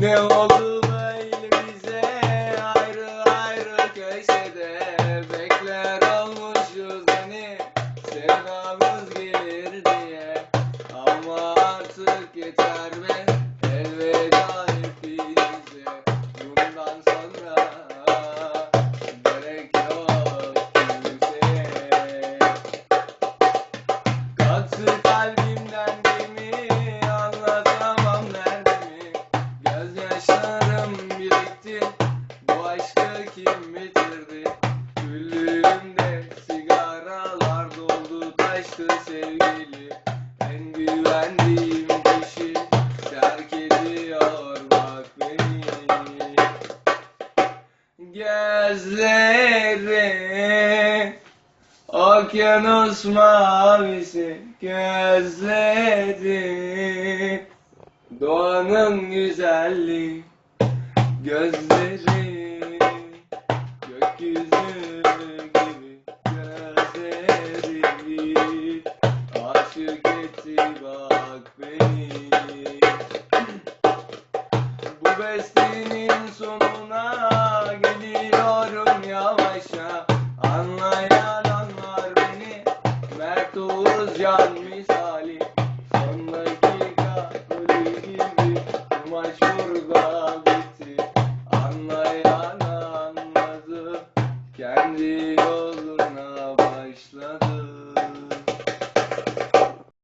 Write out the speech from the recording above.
Ne oldu böyle bize? Ayrı ayrı köşede Bekler olmuşuz hani sevdamız gelir diye. Ama artık yeter be sevgili En güvendiğim kişi terk ediyor bak beni. Gözleri Okyanus mavisi gözleri Doğanın güzelliği gözleri etti bak beni Bu bestinin sonuna gidiyorum yavaşça. Anlayan anlar beni. Mert Oğuz Oğuzcan misali. Son dakika golü gibi bu maç burada bitti Anlayan anladı. Kendi yoluna başladı.